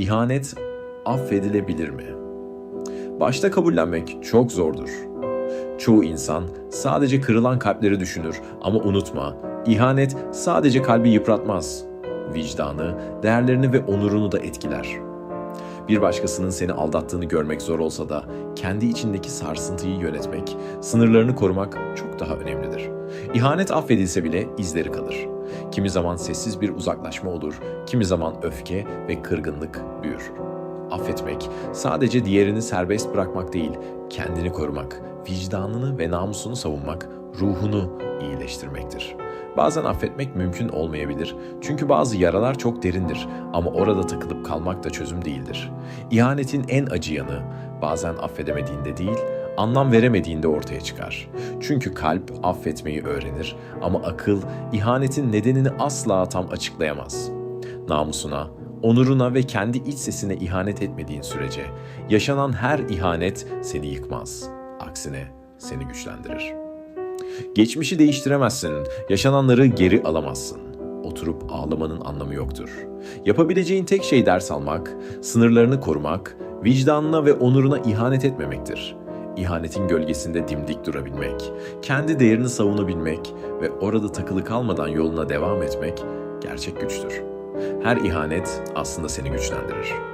İhanet affedilebilir mi? Başta kabullenmek çok zordur. Çoğu insan sadece kırılan kalpleri düşünür ama unutma, ihanet sadece kalbi yıpratmaz. Vicdanı, değerlerini ve onurunu da etkiler. Bir başkasının seni aldattığını görmek zor olsa da kendi içindeki sarsıntıyı yönetmek, sınırlarını korumak çok daha önemlidir. İhanet affedilse bile izleri kalır. Kimi zaman sessiz bir uzaklaşma olur, kimi zaman öfke ve kırgınlık büyür. Affetmek sadece diğerini serbest bırakmak değil, kendini korumak, vicdanını ve namusunu savunmak, ruhunu iyileştirmektir. Bazen affetmek mümkün olmayabilir. Çünkü bazı yaralar çok derindir ama orada takılıp kalmak da çözüm değildir. İhanetin en acı yanı bazen affedemediğinde değil, anlam veremediğinde ortaya çıkar. Çünkü kalp affetmeyi öğrenir ama akıl ihanetin nedenini asla tam açıklayamaz. Namusuna, onuruna ve kendi iç sesine ihanet etmediğin sürece yaşanan her ihanet seni yıkmaz. Aksine seni güçlendirir. Geçmişi değiştiremezsin, yaşananları geri alamazsın. Oturup ağlamanın anlamı yoktur. Yapabileceğin tek şey ders almak, sınırlarını korumak, vicdanına ve onuruna ihanet etmemektir. İhanetin gölgesinde dimdik durabilmek, kendi değerini savunabilmek ve orada takılı kalmadan yoluna devam etmek gerçek güçtür. Her ihanet aslında seni güçlendirir.